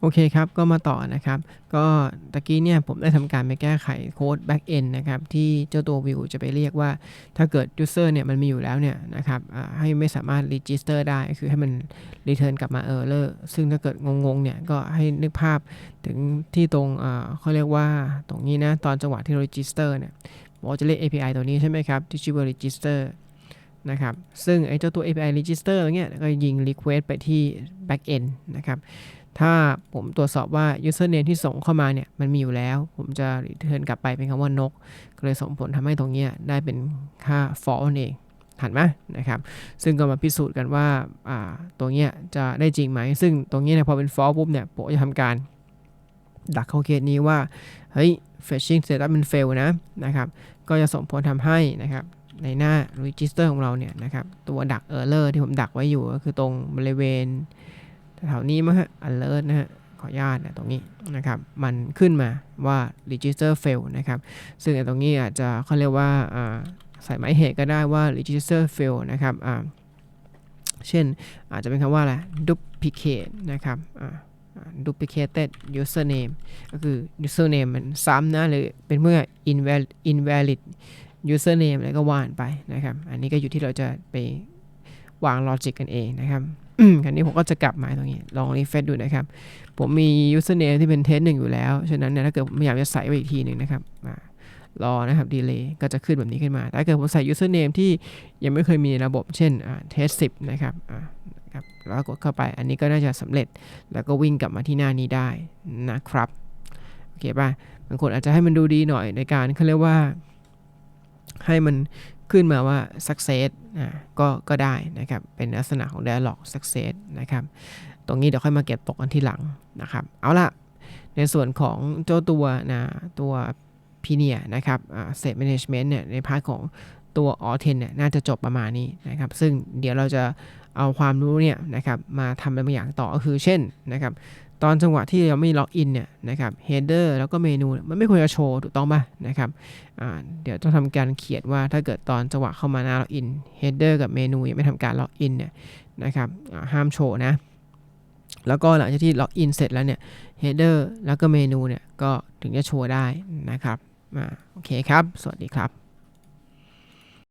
โอเคครับ ก็มาต่อนะครับ ก็ตะกี้เนี่ยผมได้ทำการไปแก้ไขโค้ด back end นะครับ ที่เจ้าตัว view จะไปเรียกว่า ถ้าเกิด user เนี่ยมันมีอยู่แล้วเนี่ยนะครับให้ไม่สามารถ register ได้ คือให้มัน return กลับมา error ซึ่งถ้าเกิดงงๆ เนี่ยก็ให้นึกภาพถึงที่ตรงเขาเรียกว่าตรงนี้นะ ตอนจังหวะที่รา register เนี่ยบอกว่าจะเรียก API ตัวนี้ใช่ไหมครับ ที่ชื่อว่า register นะครับ ซึ่งไอ้เจ้าตัว API register ตรงเนี้ยก็ยิง request ไปที่ back end นะครับ ถ้าผมตรวจสอบว่า username ที่ส่งเข้ามาเนี่ย มันมีอยู่แล้ว ผมจะ return กลับไปเป็นคำว่านก ก็เลยส่งผลทำให้ตรงเนี้ยได้เป็นค่า false เองหันไหมนะครับ ซึ่งก็มาพิสูจน์กันว่าาตรงเนี้ยจะได้จริงไหม ซึ่งตรงเนี้ยเนี่ยพอเป็น false ปุ๊บเนี่ยผมจะทำการดักเข้าเคสนี้ว่า เฮ้ย fetching setup มัน fail นะนะครับ ก็จะส่งผลทำให้นะครับ ในหน้า register ของเราเนี่ยนะครับ ตัวดัก error ที่ผมดักไว้อยู่ก็คือตรงบริเวณแถวนี้มั้งฮะ alert นะฮะขออนุญาตนะตรงนี้นะครับ มันขึ้นมาว่า register fail นะครับ ซึ่งตรงนี้อาจจะเขาเรียกว่าใส่หมายเหตุก็ได้ว่า register fail นะครับเช่นอาจจะเป็นคำว่าอะไร duplicate นะครับ duplicated username ก็คือ username มันซ้ำนะหรือเป็นเมื่อ invalid invalid username อะไรก็วานไปนะครับ อันนี้ก็อยู่ที่เราจะไปวาง logic กันเองนะครับคราวนี้ผมก็จะกลับมาตรงนี้ ลองรีเฟซดูนะครับ ผมมี username ที่เป็นเทสหนึ่งอยู่แล้ว ฉะนั้นเนี่ยถ้าเกิดผมอยากจะใส่ไว้อีกทีหนึ่งนะครับมารอนะครับ delay ก็จะขึ้นแบบนี้ขึ้นมา แต่ถ้าเกิดผมใส่ username ที่ยังไม่เคยมีในระบบ เช่นเทสสิบนะครับอ่าครับแล้วกดเข้าไป อันนี้ก็น่าจะสำเร็จ แล้วก็วิ่งกลับมาที่หน้านี้ได้นะครับ โอเคป่ะ บางคนอาจจะให้มันดูดีหน่อยในการเขาเรียกว่า ให้มันขึ้นมาว่า success อ่าก็ก็ได้นะครับ เป็นลักษณะของ dialog success นะครับ ตรงนี้เดี๋ยวค่อยมาเก็บตกกันที่หลังนะครับ เอาล่ะในส่วนของเจ้าตัวนะตัวพีเนียนะครับอ่า state management เนี่ยในพาร์ทของตัวออเทนเนี่ยน่าจะจบประมาณนี้นะครับ ซึ่งเดี๋ยวเราจะ เอาความรู้เนี่ยนะครับมาทำเป็นบางอย่างต่อก็คือเช่นนะครับตอนจังหวะที่เราไม่ล็อกอินเนี่ยนะครับ header แล้วก็เมนูมันไม่ควรจะโชว์ถูกต้องป่ะนะครับเดี๋ยวต้องทำการเขียนว่าถ้าเกิดตอนจังหวะเข้ามาหน้าล็อกอิน header กับเมนูยังไม่ทำการล็อกอินเนี่ยนะครับห้ามโชว์นะแล้วก็หลังจากที่ล็อกอินเสร็จแล้วเนี่ย header แล้วก็เมนูเนี่ยก็ถึงจะโชว์ได้นะครับอโอเคครับ สวัสดีครับ